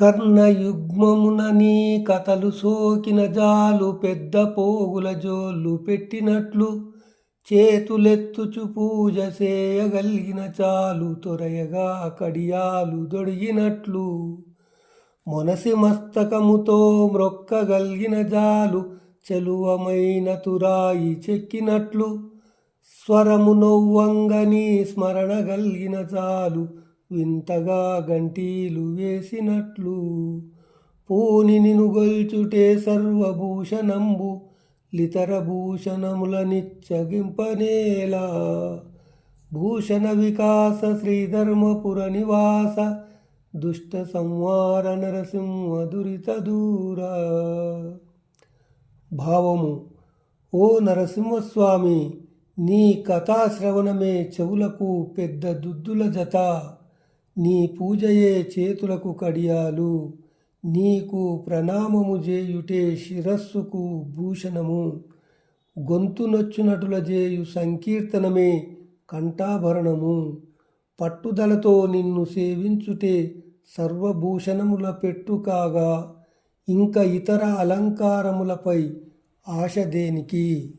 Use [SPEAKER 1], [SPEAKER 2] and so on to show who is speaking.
[SPEAKER 1] కర్ణయుగ్మమున నీ కథలు సోకిన జాలు పెద్ద పోగుల జోళ్ళు పెట్టినట్లు చేతులెత్తుచు పూజ చేయగలిగిన చాలు తొరయగా కడియాలు దొడిగినట్లు. మొనసి మస్తకముతో మ్రొక్కగలిగిన జాలు చెలువమైన తురాయి చెక్కినట్లు. స్వరము నొవ్వంగని స్మరణ గల్గిన చాలు వింతగా గంటీలు వేసినట్లు పూని నిను గొల్చుటే సర్వభూషణంబు లితర నిచ్చగింపనేలా భూషణ వికాస శ్రీధర్మపుర నివాస దుష్ట సంవార నరసింహ దురిత దూర. భావము ఓ నరసింహస్వామి నీ కథాశ్రవణమే చెవులకు పెద్ద దుద్దుల జత. నీ పూజయే చేతులకు కడియాలు. నీకు ప్రణామము చేయుటే శిరస్సుకు భూషణము. గొంతు నచ్చునటుల చేయు సంకీర్తనమే కంఠాభరణము. పట్టుదలతో నిన్ను సేవించుటే సర్వభూషణముల పెట్టు కాగా ఇంక ఇతర అలంకారములపై ఆశ దేనికి?